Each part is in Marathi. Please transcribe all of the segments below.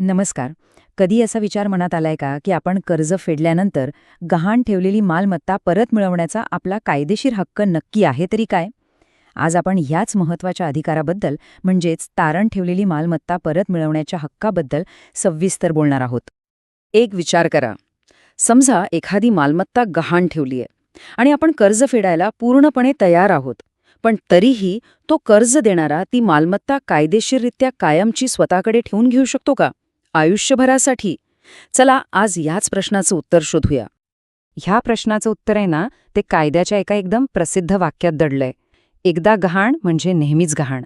नमस्कार. कधी असा विचार मनात आलाय का की आपण कर्ज फेडल्यानंतर गहाण ठेवलेली मालमत्ता परत मिळवण्याचा आपला कायदेशीर हक्क नक्की आहे तरी काय? आज आपण ह्याच महत्त्वाच्या अधिकाराबद्दल म्हणजेच तारण ठेवलेली मालमत्ता परत मिळवण्याच्या हक्काबद्दल सविस्तर बोलणार आहोत. एक विचार करा. समजा एखादी मालमत्ता गहाण ठेवलीये आणि आपण कर्ज फेडायला पूर्णपणे तयार आहोत पण तरीही तो कर्ज देणारा ती मालमत्ता कायदेशीररित्या कायमची स्वतःकडे ठेवून घेऊ शकतो का? आयुष्यभरासाठी. चला आज याच प्रश्नाचं उत्तर शोधूया. ह्या प्रश्नाचं उत्तर आहे ना ते कायद्याच्या एका एकदम प्रसिद्ध वाक्यात दडलंय. एकदा गहाण म्हणजे नेहमीच गहाण.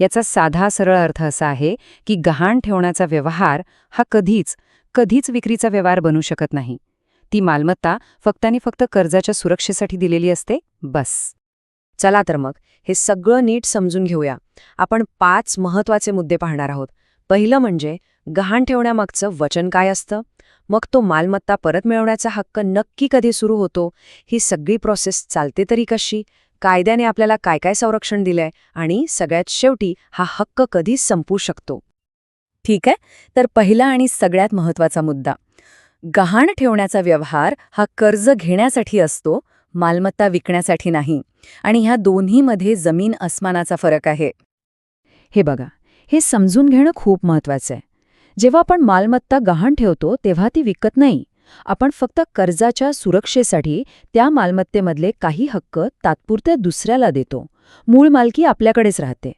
याचा साधा सरळ अर्थ असा आहे की गहाण ठेवण्याचा व्यवहार हा कधीच कधीच विक्रीचा व्यवहार बनू शकत नाही. ती मालमत्ता फक्त आणि फक्त कर्जाच्या सुरक्षेसाठी दिलेली असते बस. चला तर मग हे सगळं नीट समजून घेऊया. आपण पाच महत्त्वाचे मुद्दे पाहणार आहोत. पहिलं म्हणजे गहाण ठेवण्यामागचं वचन काय असतं? मग तो मालमत्ता परत मिळवण्याचा हक्क नक्की कधी सुरू होतो? ही सगळी प्रोसेस चालते तरी कशी? कायद्याने आपल्याला काय काय संरक्षण दिलंय? आणि सगळ्यात शेवटी हा हक्क कधी संपू शकतो? ठीक आहे? तर पहिला आणि सगळ्यात महत्त्वाचा मुद्दा. गहाण ठेवण्याचा व्यवहार हा कर्ज घेण्यासाठी असतो मालमत्ता विकण्यासाठी नाही. आणि ह्या दोन्हीमध्ये जमीन अस्मानाचा फरक आहे. हे बघा हे समजून घेणं खूप महत्वाचं आहे. जेव्हा आपण मालमत्ता गहाण ठेवतो तेव्हा ती विकत नाही. आपण फक्त कर्जाच्या सुरक्षेसाठी त्या मालमत्तेमधले काही हक्क तात्पुरत्या दुसऱ्याला देतो. मूळ मालकी आपल्याकडेच राहते.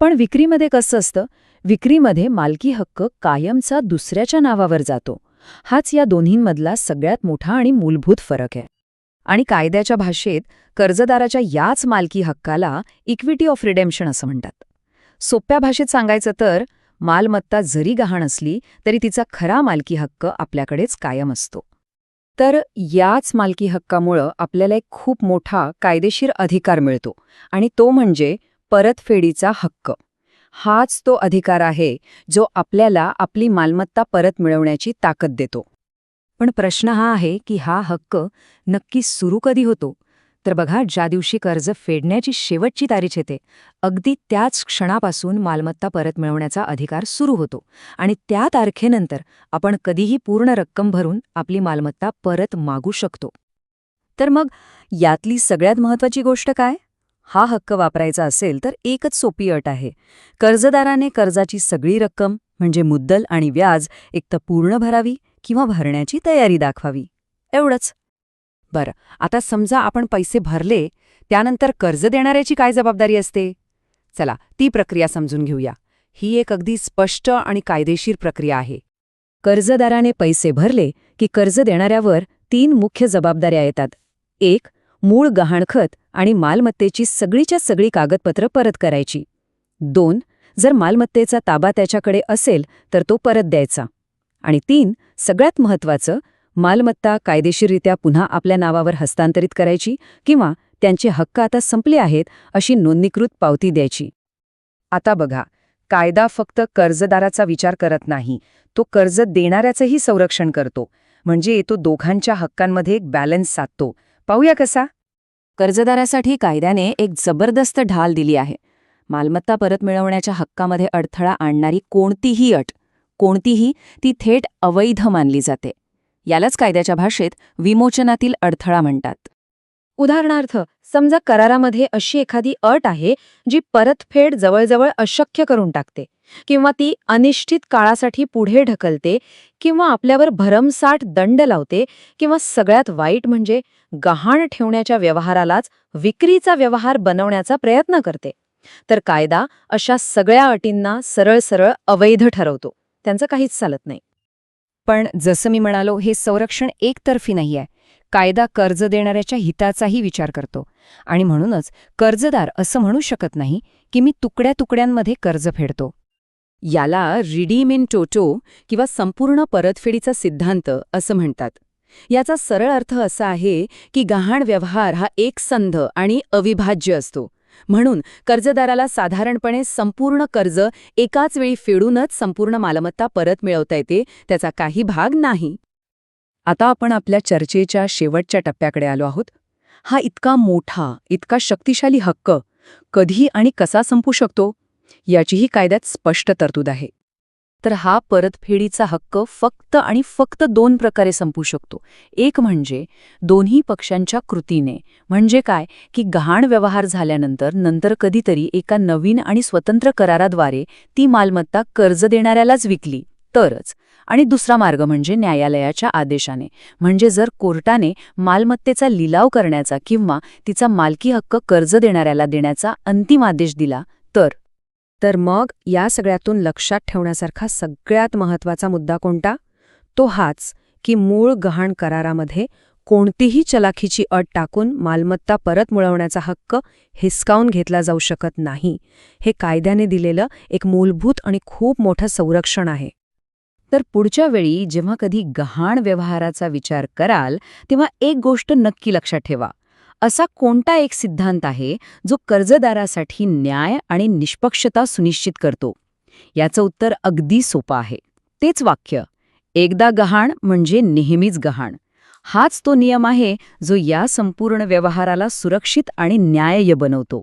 पण विक्रीमध्ये कसं असतं? विक्रीमध्ये मालकी हक्क कायमचा दुसऱ्याच्या नावावर जातो. हाच या दोन्हींमधला सगळ्यात मोठा आणि मूलभूत फरक आहे. आणि कायद्याच्या भाषेत कर्जदाराच्या याच मालकी हक्काला इक्विटी ऑफ रिडेम्शन असं म्हणतात. सोप्या भाषेत सांगायचं तर मालमत्ता जरी गहाण असली तरी तिचा खरा मालकी हक्क आपल्याकडेच कायम असतो. तर याच मालकी हक्कामुळं आपल्याला एक खूप मोठा कायदेशीर अधिकार मिळतो आणि तो म्हणजे परतफेडीचा हक्क. हाच तो अधिकार आहे जो आपल्याला आपली मालमत्ता परत मिळवण्याची ताकद देतो. पण प्रश्न हा आहे की हा हक्क नक्की सुरू कधी होतो? तर बघा ज्या दिवशी कर्ज फेडण्याची शेवटची तारीख येते अगदी त्याच क्षणापासून मालमत्ता परत मिळवण्याचा अधिकार सुरू होतो. आणि त्या तारखेनंतर आपण कधीही पूर्ण रक्कम भरून आपली मालमत्ता परत मागू शकतो. तर मग यातली सगळ्यात महत्वाची गोष्ट काय? हा हक्क वापरायचा असेल तर एकच सोपी अट आहे. कर्जदाराने कर्जाची सगळी रक्कम म्हणजे मुद्दल आणि व्याज एक तर पूर्ण भरावी किंवा भरण्याची तयारी दाखवावी. एवढंच. बरं आता समजा आपण पैसे भरले त्यानंतर कर्ज देणाऱ्याची काय जबाबदारी असते? चला ती प्रक्रिया समजून घेऊया. ही एक अगदी स्पष्ट आणि कायदेशीर प्रक्रिया आहे. कर्जदाराने पैसे भरले की कर्ज देणाऱ्यावर तीन मुख्य जबाबदाऱ्या येतात. एक मूळ गहाणखत आणि मालमत्तेची सगळीच्या सगळी कागदपत्र परत करायची. दोन जर मालमत्तेचा ताबा त्याच्याकडे असेल तर तो परत द्यायचा. आणि तीन सगळ्यात महत्त्वाचं मालमत्ता कायदेशीररित्या पुन्हा आपल्या नावावर हस्तांतरित करायची किंवा त्यांचे हक्क आता संपले आहेत अशी नोंदणीकृत पावती द्यायची. आता बघा कायदा फक्त कर्जदाराचा विचार करत नाही तो कर्ज देणाऱ्याचंही संरक्षण करतो. म्हणजे तो दोघांच्या हक्कांमध्ये एक बॅलन्स साधतो. पाहूया कसा? कर्जदारासाठी कायद्याने एक जबरदस्त ढाल दिली आहे. मालमत्ता परत मिळवण्याच्या हक्कामध्ये अडथळा आणणारी कोणतीही अट कोणतीही ती थेट अवैध मानली जाते. यालाच कायद्याच्या भाषेत विमोचनातील अडथळा म्हणतात. उदाहरणार्थ समजा करारामध्ये अशी एखादी अट आहे जी परतफेड जवळजवळ अशक्य करून टाकते किंवा ती अनिश्चित काळासाठी पुढे ढकलते किंवा आपल्यावर भरमसाठ दंड लावते किंवा सगळ्यात वाईट म्हणजे गहाण ठेवण्याच्या व्यवहारालाच विक्रीचा व्यवहार बनवण्याचा प्रयत्न करते. तर कायदा अशा सगळ्या अटींना सरळ सरळ अवैध ठरवतो. त्यांचं काहीच चालत नाही. पण जसं मी म्हणालो हे संरक्षण एकतर्फी नाहीये. कायदा कर्ज देणाऱ्याच्या हिताचाही विचार करतो. आणि म्हणूनच कर्जदार असं म्हणू शकत नाही की मी तुकड्या तुकड्यांमध्ये कर्ज फेडतो. याला रिडीम इन टोटो किंवा संपूर्ण परतफेडीचा सिद्धांत असं म्हणतात. याचा सरळ अर्थ असा आहे की गहाण व्यवहार हा एकसंध आणि अविभाज्य असतो. म्हणून कर्जदाराला साधारणपणे संपूर्ण कर्ज एकाच वेळी फेडूनच संपूर्ण मालमत्ता परत मिळवता येते त्याचा काही भाग नाही. आता आपण आपल्या चर्चेच्या शेवटच्या टप्प्याकडे आलो आहोत. हा इतका मोठा इतका शक्तिशाली हक्क कधी आणि कसा संपू शकतो? याचीही कायद्यात स्पष्ट तरतूद आहे. तर हा परतफेडीचा हक्क फक्त आणि फक्त दोन प्रकारे संपू शकतो. एक म्हणजे दोन्ही पक्षांच्या कृतीने. म्हणजे काय? की गहाण व्यवहार झाल्यानंतर नंतर कधीतरी एका नवीन आणि स्वतंत्र कराराद्वारे ती मालमत्ता कर्ज देणाऱ्यालाच विकली. तरच. आणि दुसरा मार्ग म्हणजे न्यायालयाच्या आदेशाने. म्हणजे जर कोर्टाने मालमत्तेचा लिलाव करण्याचा किंवा तिचा मालकी हक्क कर्ज देणाऱ्याला देण्याचा अंतिम आदेश दिला तर. तर मग या सगळ्यातून लक्षात ठेवण्यासारखा सगळ्यात महत्त्वाचा मुद्दा कोणता? तो हाच की मूळ गहाण करारामध्ये कोणतीही चलाखीची अट टाकून मालमत्ता परत मिळवण्याचा हक्क हिसकावून घेतला जाऊ शकत नाही. हे कायद्याने दिलेलं एक मूलभूत आणि खूप मोठं संरक्षण आहे. तर पुढच्या वेळी जेव्हा कधी गहाण व्यवहाराचा विचार कराल तेव्हा एक गोष्ट नक्की लक्षात ठेवा. असा कोणता एक सिद्धांत आहे जो कर्जदारासाठी न्याय आणि निष्पक्षता सुनिश्चित करतो? याचं उत्तर अगदी सोपं आहे. तेच वाक्य एकदा गहाण म्हणजे नेहमीच गहाण. हाच तो नियम आहे जो या संपूर्ण व्यवहाराला सुरक्षित आणि न्याय्य बनवतो.